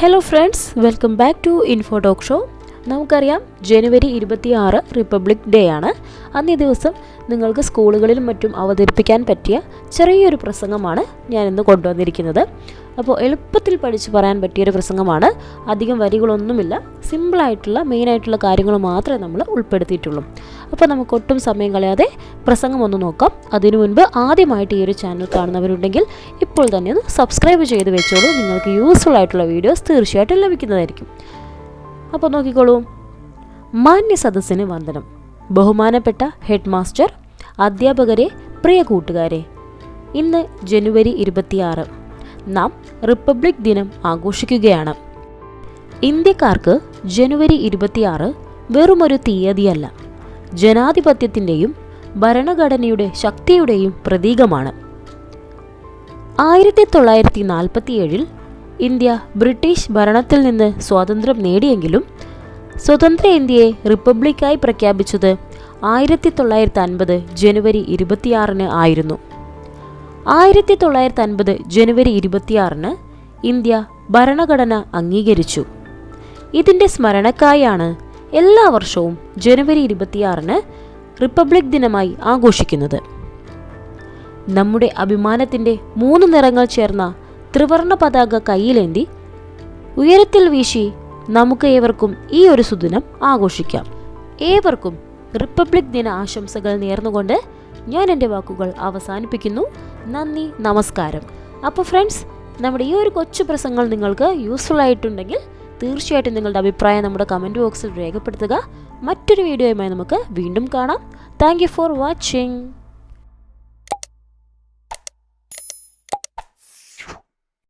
Hello friends welcome back to info talk show നമുക്കറിയാം ജനുവരി ഇരുപത്തി ആറ് റിപ്പബ്ലിക് ഡേ ആണ്. അന്നേ ദിവസം നിങ്ങൾക്ക് സ്കൂളുകളിലും മറ്റും അവതരിപ്പിക്കാൻ പറ്റിയ ചെറിയൊരു പ്രസംഗമാണ് ഞാനിന്ന് കൊണ്ടുവന്നിരിക്കുന്നത്. അപ്പോൾ എളുപ്പത്തിൽ പഠിച്ചു പറയാൻ പറ്റിയൊരു പ്രസംഗമാണ്. അധികം വരികളൊന്നുമില്ല. സിമ്പിളായിട്ടുള്ള മെയിനായിട്ടുള്ള കാര്യങ്ങൾ മാത്രമേ നമ്മൾ ഉൾപ്പെടുത്തിയിട്ടുള്ളൂ. അപ്പോൾ നമുക്ക് ഒട്ടും സമയം കളയാതെ പ്രസംഗം ഒന്ന് നോക്കാം. അതിനു മുൻപ് ആദ്യമായിട്ട് ഈ ഒരു ചാനൽ കാണുന്നവരുണ്ടെങ്കിൽ ഇപ്പോൾ തന്നെ ഒന്ന് സബ്സ്ക്രൈബ് ചെയ്ത് വെച്ചോളൂ. നിങ്ങൾക്ക് യൂസ്ഫുൾ ആയിട്ടുള്ള വീഡിയോസ് തീർച്ചയായിട്ടും ലഭിക്കുന്നതായിരിക്കും. അപ്പോൾ നോക്കിക്കോളൂ. മാന്യ സദസ്സിന് വന്ദനം. ബഹുമാനപ്പെട്ട ഹെഡ് മാസ്റ്റർ അധ്യാപകരെ പ്രിയ കൂട്ടുകാരെ ഇന്ന് ജനുവരി ഇരുപത്തിയാറ്. നാം റിപ്പബ്ലിക് ദിനം ആഘോഷിക്കുകയാണ്. ഇന്ത്യക്കാർക്ക് ജനുവരി ഇരുപത്തിയാറ് വെറുമൊരു തീയതിയല്ല. ജനാധിപത്യത്തിന്റെയും ഭരണഘടനയുടെ ശക്തിയുടെയും പ്രതീകമാണ്. ആയിരത്തി തൊള്ളായിരത്തി നാൽപ്പത്തിയേഴിൽ ഇന്ത്യ ബ്രിട്ടീഷ് ഭരണത്തിൽ നിന്ന് സ്വാതന്ത്ര്യം നേടിയെങ്കിലും സ്വതന്ത്ര ഇന്ത്യയെ റിപ്പബ്ലിക്കായി പ്രഖ്യാപിച്ചത് ആയിരത്തി തൊള്ളായിരത്തി അൻപത് ജനുവരി ഇരുപത്തിയാറിന് ആയിരുന്നു. ആയിരത്തി തൊള്ളായിരത്തി അൻപത് ജനുവരി ഇരുപത്തിയാറിന് ഇന്ത്യ ഭരണഘടന അംഗീകരിച്ചു. ഇതിന്റെ സ്മരണക്കായാണ് എല്ലാ വർഷവും ജനുവരി ഇരുപത്തിയാറിന് റിപ്പബ്ലിക് ദിനമായി ആഘോഷിക്കുന്നത്. നമ്മുടെ അഭിമാനത്തിന്റെ മൂന്ന് നിറങ്ങൾ ചേർന്ന ത്രിവർണ പതാക കയ്യിലേന്തി ഉയരത്തിൽ വീശി നമുക്ക് ഏവർക്കും ഈ ഒരു സുദിനം ആഘോഷിക്കാം. ഏവർക്കും റിപ്പബ്ലിക് ദിന ആശംസകൾ നേർന്നുകൊണ്ട് ഞാൻ എന്റെ വാക്കുകൾ അവസാനിപ്പിക്കുന്നു. നന്ദി നമസ്കാരം. അപ്പോൾ ഫ്രണ്ട്സ് നമ്മുടെ ഈ ഒരു കൊച്ചു പ്രസംഗങ്ങൾ നിങ്ങൾക്ക് യൂസ്ഫുൾ ആയിട്ടുണ്ടെങ്കിൽ തീർച്ചയായിട്ടും നിങ്ങളുടെ അഭിപ്രായം നമ്മുടെ കമന്റ് ബോക്സിൽ രേഖപ്പെടുത്തുക. മറ്റൊരു വീഡിയോയുമായി നമുക്ക് വീണ്ടും കാണാം. Thank for watching.